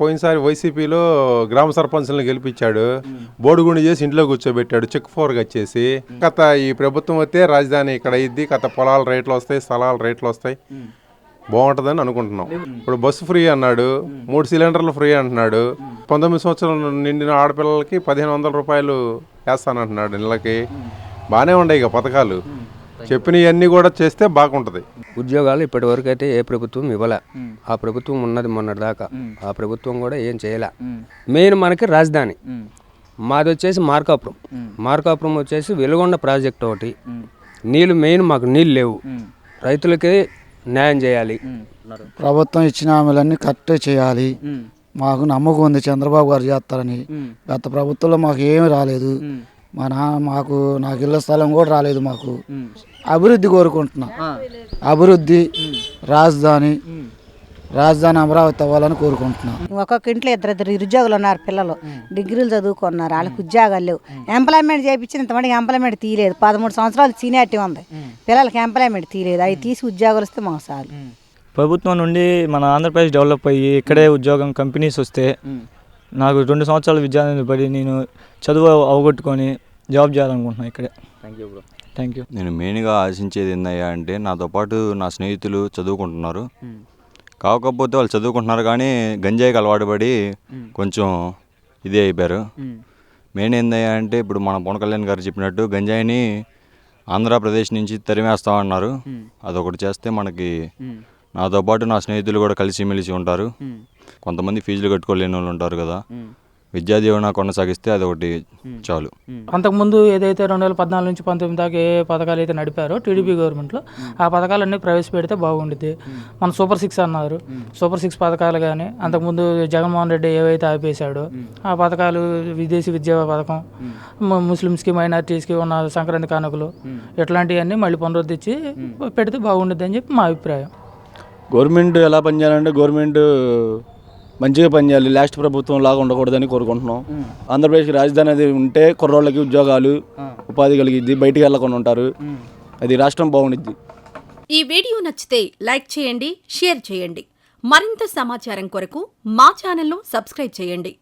పోయినసారి వైసీపీలో గ్రామ సర్పంచ్లను గెలిపించాడు. బోడుగుండి చేసి ఇంట్లో కూర్చోబెట్టాడు. చెక్ ఫోర్గా వచ్చేసి గత ఈ ప్రభుత్వం వస్తే రాజధాని ఇక్కడ అయ్యిద్ది. గత పొలాల రేట్లు వస్తాయి స్థలాల రేట్లు వస్తాయి. బాగుంటుందని అనుకుంటున్నాం. ఇప్పుడు బస్సు ఫ్రీ అన్నాడు. మూడు సిలిండర్లు ఫ్రీ అంటున్నాడు. పంతొమ్మిది సంవత్సరాలు నిండిన ఆడపిల్లలకి పదిహేను వందల రూపాయలు వేస్తానంటున్నాడు నెలకి. బాగానే ఉన్నాయి ఇక పథకాలు. చెప్పినవన్నీ కూడా చేస్తే బాగుంటుంది. ఉద్యోగాలు ఇప్పటి వరకు అయితే ఏ ప్రభుత్వం ఇవ్వలే. ఆ ప్రభుత్వం ఉన్నది మొన్నటి దాకా ఆ ప్రభుత్వం కూడా ఏం చేయలే. మెయిన్ మనకి రాజధాని. మాది వచ్చేసి మార్కాపురం. మార్కాపురం వచ్చేసి వెలుగొండ ప్రాజెక్ట్ ఒకటి. నీళ్ళు మెయిన్ మాకు నీళ్ళు లేవు. రైతులకి న్యాయం చేయాలి. ప్రభుత్వం ఇచ్చిన హామీలన్నీ కరెక్ట్ చేయాలి. మాకు నమ్మకం ఉంది చంద్రబాబు గారు చేస్తారని. గత ప్రభుత్వంలో మాకు ఏమీ రాలేదు. మా నాన్న మాకు నాకు ఇళ్ళ స్థలం కూడా రాలేదు మాకు. అభివృద్ధి కోరుకుంటున్నా. అభివృద్ధి రాజధాని రాజధాని అమరావతి అవ్వాలని కోరుకుంటున్నా. ఒక్కొక్క ఇంట్లో ఇద్దరు ఇద్దరు నిరుద్యోగులు ఉన్నారు పిల్లలు. డిగ్రీలు చదువుకున్నారు వాళ్ళకి ఉద్యోగాలు లేవు. ఎంప్లాయ్మెంట్ చేయించిన ఇంతమందికి ఎంప్లాయ్మెంట్ తీయలేదు. పదమూడు సంవత్సరాలు సీనియారిటీ ఉంది. పిల్లలకి ఎంప్లాయ్మెంట్ తీయలేదు. అవి తీసి ఉద్యోగాలు వస్తే మాకు చాలు. ప్రభుత్వం నుండి మన ఆంధ్రప్రదేశ్ డెవలప్ అయ్యి ఇక్కడే ఉద్యోగం కంపెనీస్ వస్తే నాకు రెండు సంవత్సరాల విద్యార్థి పడి నేను చదువు అవగొట్టుకొని జాబ్ చేయాలనుకుంటున్నాను ఇక్కడే. Thank you bro thank you నేను మెయిన్గా ఆశించేది ఏందయ్యా అంటే నాతో పాటు నా స్నేహితులు చదువుకుంటున్నారు. కాకపోతే వాళ్ళు చదువుకుంటున్నారు కానీ గంజాయికి అలవాటు పడి కొంచెం ఇదే అయిపోయారు. మెయిన్ ఏందయ్యా అంటే ఇప్పుడు మన పవన్ కళ్యాణ్ గారు చెప్పినట్టు గంజాయిని ఆంధ్రప్రదేశ్ నుంచి తరిమేస్తామన్నారు అదొకటి చేస్తే మనకి నాతో పాటు నా స్నేహితులు కూడా కలిసిమెలిసి ఉంటారు. కొంతమంది ఫీజులు కట్టుకోలేని వాళ్ళు ఉంటారు కదా. విద్యా దీవెన కొనసాగిస్తే అదొకటి చాలు. అంతకుముందు ఏదైతే రెండు వేల పద్నాలుగు నుంచి పంతొమ్మిది దాకా ఏ పథకాలు అయితే నడిపారో టీడీపీ గవర్నమెంట్లో ఆ పథకాలన్నీ ప్రవేశపెడితే బాగుండిద్ది. మన సూపర్ సిక్స్ అన్నారు. సూపర్ సిక్స్ పథకాలు కానీ అంతకుముందు జగన్మోహన్ రెడ్డి ఏవైతే ఆపేశాడో ఆ పథకాలు విదేశీ విద్యా పథకం ముస్లిమ్స్కి మైనారిటీస్కి ఉన్న సంక్రాంతి కానుకలు ఇట్లాంటివన్నీ మళ్ళీ పునరుద్ధరించి పెడితే బాగుండిద్ది అని చెప్పి మా అభిప్రాయం. గవర్నమెంట్ ఎలా పనిచేయాలంటే గవర్నమెంట్ మంచిగా పనిచేయాలి లాస్ట్ ప్రభుత్వం లాగా ఉండకూడదని కోరుకుంటున్నాం. ఆంధ్రప్రదేశ్కి రాజధాని అది ఉంటే కుర్రోళ్ళకి ఉద్యోగాలు ఉపాధి కలిగిద్ది బయటికి వెళ్ళకుండా ఉంటారు. అది రాష్ట్రం బాగుండిద్ది. ఈ వీడియో నచ్చితే లైక్ చేయండి షేర్ చేయండి. మరింత సమాచారం కొరకు మా ఛానల్ను సబ్స్క్రైబ్ చేయండి.